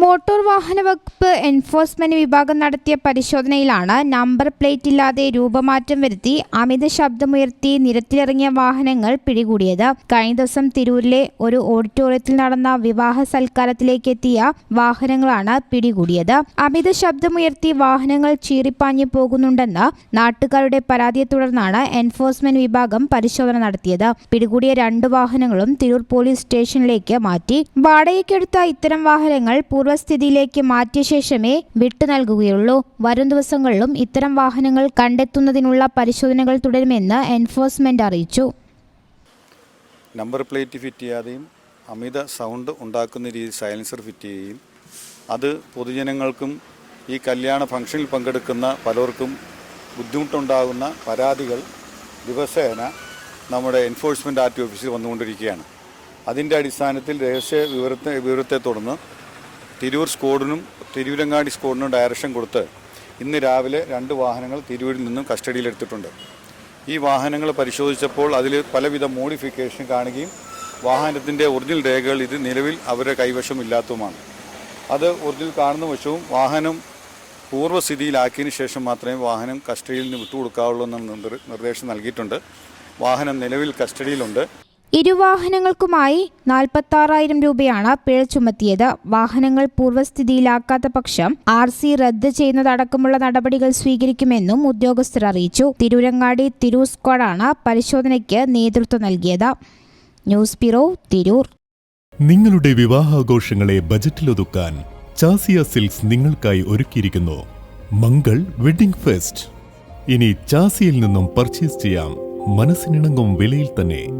Motor വാഹന വകുപ്പ് enforcement വിഭാഗം നടത്തിയ പരിശോധനയിലാണ് നമ്പർ പ്ലേറ്റ് ഇല്ലാതെ രൂപമാറ്റം വരുത്തി അമിത ശബ്ദമുയർത്തി നിരത്തിലിറങ്ങിയ വാഹനങ്ങൾ പിടികൂടിയത്. കഴിഞ്ഞ ദിവസം തിരൂരിലെ ഒരു ഓഡിറ്റോറിയത്തിൽ നടന്ന വിവാഹ സൽക്കാരത്തിലേക്ക് എത്തിയ വാഹനങ്ങളാണ് പിടികൂടിയത്. അമിത ശബ്ദമുയർത്തി വാഹനങ്ങൾ ചീറിപ്പാഞ്ഞു പോകുന്നുണ്ടെന്ന് നാട്ടുകാരുടെ പരാതിയെ തുടർന്നാണ് എൻഫോഴ്സ്മെന്റ് വിഭാഗം പരിശോധന നടത്തിയത്. പിടികൂടിയ രണ്ട് വാഹനങ്ങളും തിരൂർ പോലീസ് സ്റ്റേഷനിലേക്ക് മാറ്റി. വാടകയ്ക്കെടുത്ത ഇത്തരം വാഹനങ്ങൾ പൂർവസ്ഥിതിയിലേക്ക് മാറ്റിയ ശേഷമേ വിട്ടു നൽകുകയുള്ളൂ. വരും ദിവസങ്ങളിലും ഇത്തരം വാഹനങ്ങൾ കണ്ടെത്തുന്നതിനുള്ള പരിശോധനകൾ തുടരുമെന്ന് എൻഫോഴ്സ്മെന്റ് അറിയിച്ചു. നമ്പർ പ്ലേറ്റ് ഫിറ്റ് ചെയ്യാതെയും അമിത സൗണ്ട് ഉണ്ടാക്കുന്ന രീതിയിൽ സൈലൻസർ ഫിറ്റ് ചെയ്യുകയും അത് പൊതുജനങ്ങൾക്കും ഈ കല്യാണ ഫംഗ്ഷനിൽ പങ്കെടുക്കുന്ന പലർക്കും ബുദ്ധിമുട്ടുണ്ടാകുന്ന പരാതികൾ ദിവസേന നമ്മുടെ എൻഫോഴ്സ്മെന്റ് ആർ ടി ഓഫീസിൽ വന്നുകൊണ്ടിരിക്കുകയാണ്. അതിന്റെ അടിസ്ഥാനത്തിൽ രഹസ്യ വിവരത്തെ വിവരത്തെ തുടർന്ന് തിരൂർ സ്ക്വാഡിനും തിരൂരങ്ങാടി സ്ക്വാഡിനും ഡയറക്ഷൻ കൊടുത്ത് ഇന്ന് രാവിലെ രണ്ട് വാഹനങ്ങൾ തിരൂരിൽ നിന്നും കസ്റ്റഡിയിലെടുത്തിട്ടുണ്ട് ഈ വാഹനങ്ങൾ പരിശോധിച്ചപ്പോൾ അതിൽ പലവിധ മോഡിഫിക്കേഷൻ കാണുകയും വാഹനത്തിന്റെ ഒറിജിനൽ രേഖകൾ ഇത് നിലവിൽ അവരുടെ കൈവശം ഇല്ലാത്തതുമാണ് അത് ഒറിജിനൽ കാണുന്ന വശവും വാഹനം പൂർവസ്ഥിതിയിലാക്കിയതിന് ശേഷം മാത്രമേ വാഹനം കസ്റ്റഡിയിൽ നിന്ന് വിട്ടുകൊടുക്കാവുള്ളൂ എന്ന നിർദ്ദേശം നൽകിയിട്ടുണ്ട്. വാഹനം നിലവിൽ കസ്റ്റഡിയിലുണ്ട്. ഇരുവാഹനങ്ങൾക്കുമായി നാൽപ്പത്താറായിരം രൂപയാണ് പിഴ ചുമത്തിയത്. വാഹനങ്ങൾ പൂർവസ്ഥിതിയിലാക്കാത്ത പക്ഷം ആർ സി റദ്ദ് ചെയ്യുന്നതടക്കമുള്ള നടപടികൾ സ്വീകരിക്കുമെന്നും ഉദ്യോഗസ്ഥർ അറിയിച്ചു. തിരൂരങ്ങാടി തിരൂർ സ്ക്വാഡാണ് പരിശോധനയ്ക്ക് നേതൃത്വം നൽകിയത്. News bureau Tirur. നിങ്ങളുടെ വിവാഹാഘോഷങ്ങളെ ബജറ്റിലൊതുക്കാൻ ചാസിയ സിൽക്സ് നിങ്ങൾക്കായി ഒരുക്കിയിരിക്കുന്നു. Mangal wedding fest. ഇനി ചാസിയിൽ നിന്നും പർച്ചേസ് ചെയ്യാം. മനസ്സിനിണങ്ങും വിലയിൽ തന്നെ.